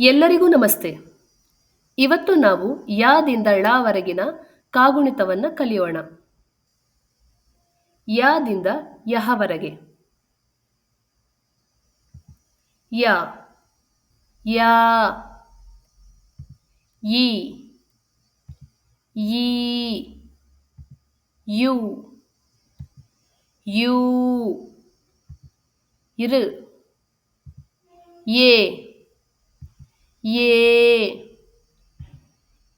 ಎಲ್ಲರಿಗೂ ನಮಸ್ತೆ. ಇವತ್ತು ನಾವು ಯಾದಿಂದ ಳವರೆಗಿನ ಕಾಗುಣಿತವನ್ನು ಕಲಿಯೋಣ. ಯಾದಿಂದ ಯಹವರೆಗೆ. ಯ, ಯಾ, ಈ ಈ, ಯು, ಯೂ, ಇರು ಏ ಏ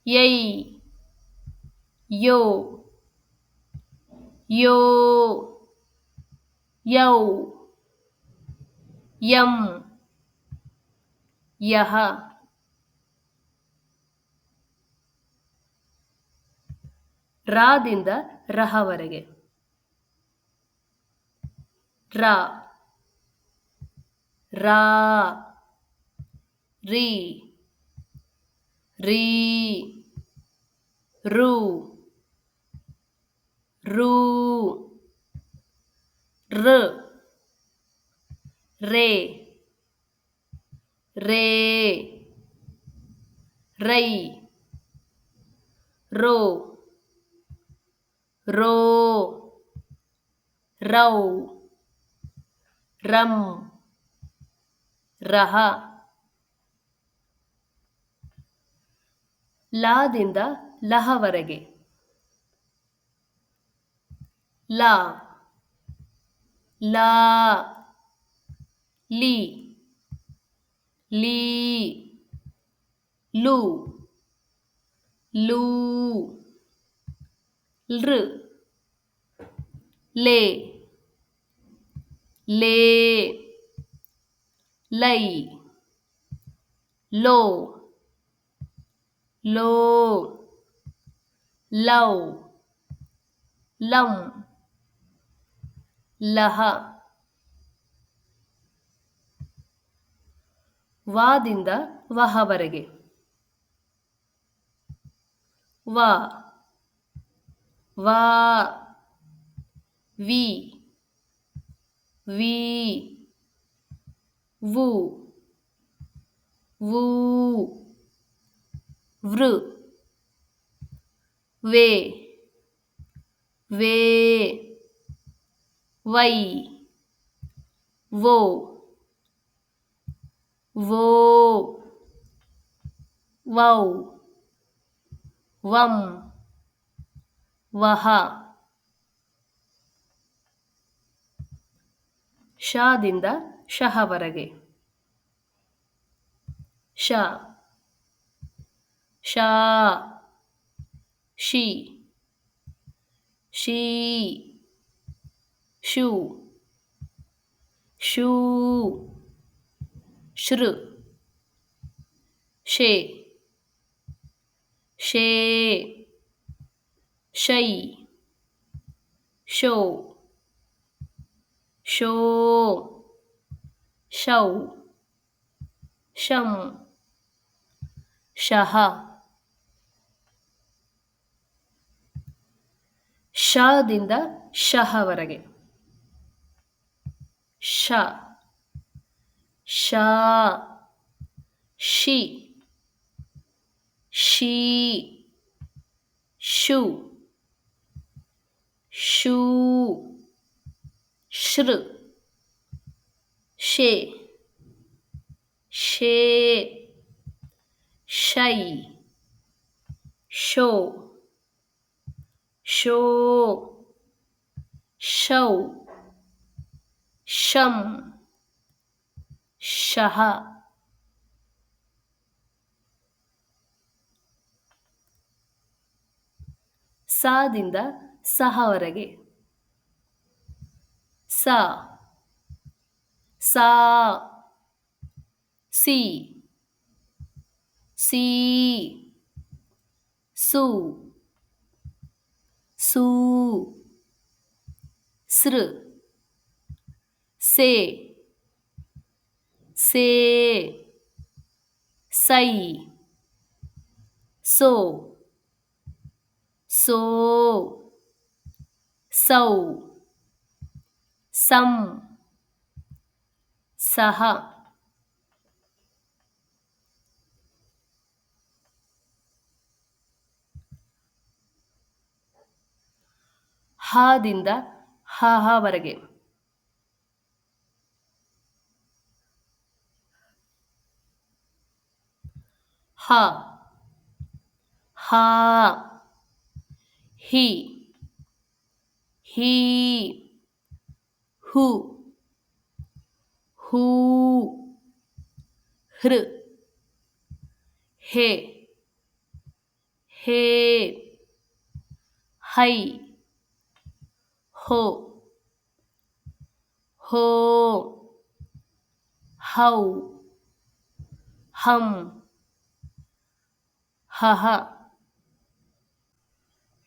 ಯೈ ಯೋ ಯೋ ಯೌ ಯಂ ಯಹ. ರಾದಿಂದ ರಹವರೆಗೆ. ರಾ ರಾ. ರಿ. ರೀ. ರು. ರೂ. ಋ ರೇ. ರೇ. ರೈ. ರೋ. ರೋ. ರೌ. ರಂ. ರಹ. ಲಾದಿಂದ ಲಹವರೆಗೆ. ಲಾ. ಲಾ. ಲೀ. ಲೀ. ಲೂ. ಲೂ. ಲೃ ಲೇ. ಲೇ. ಲೈ. ಲೋ. ಲೋ ಲವ್ ಲಂ ಲಹ ವಾದಿಂದ ವಹವರೆಗೆ ವ ವಾ ವಿ ವಿ ವು ವೂ. ವೃ ವೇ. ವೇ. ವೈ. ವೋ. ವೋ. ವೌ. ವಂ. ವಹ. ಶಾದಿಂದ ಶಹವರೆಗೆ ಶ. ಶಾ ಶಿ ಶೀ ಶು ಶೂ ಶೃ ಶೇ ಶೇ ಶೈ ಶೋ ಶೋ ಶೌ ಶಂ ಶಹ ಶದಿಂದ ಶಹವರೆಗೆ. ಶ ಶಾ ಶಿ. ಶೀ. ಶು. ಶೂ. ಶೃ ಶೇ. ಶೇ. ಶೈ. ಶೋ. ಶೋ ಶೌ ಶಂ ಶಹ. ಸಾದಿಂದ ಸಹವರೆಗೆ. ಸ ಸಾ ಸಿ ಸಿ ಸು. ಸೂ ಸೃ ಸೇ ಸೇ ಸೈ ಸೋ ಸೋ ಸೌ ಸಂ ಸಹ ಹಾದಿಂದ ಹಹವರೆಗೆ ಹ. ಹಾ. ಹಿ. ಹೀ. ಹು. ಹೂ. ಹೃ. ಹೇ. ಹೇ. ಹೈ. ಹೋ. ಹೋ. ಹೌ. ಹಂ. ಹಹ.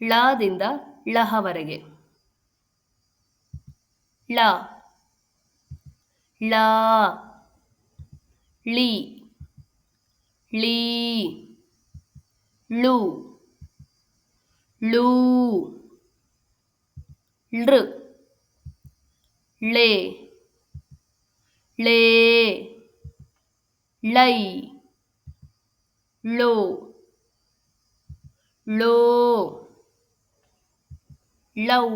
ಳದಿಂದ ಳಹವರೆಗೆ ಳ. ಳ. ಳಿ. ಳೀ. ಳು. ಳೂ. ಲೃ ಳೇ ಳೇ ಲೈ ಳೋ ಳೋ ಳೌ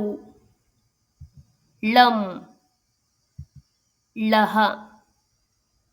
ಳಂ ಳಹ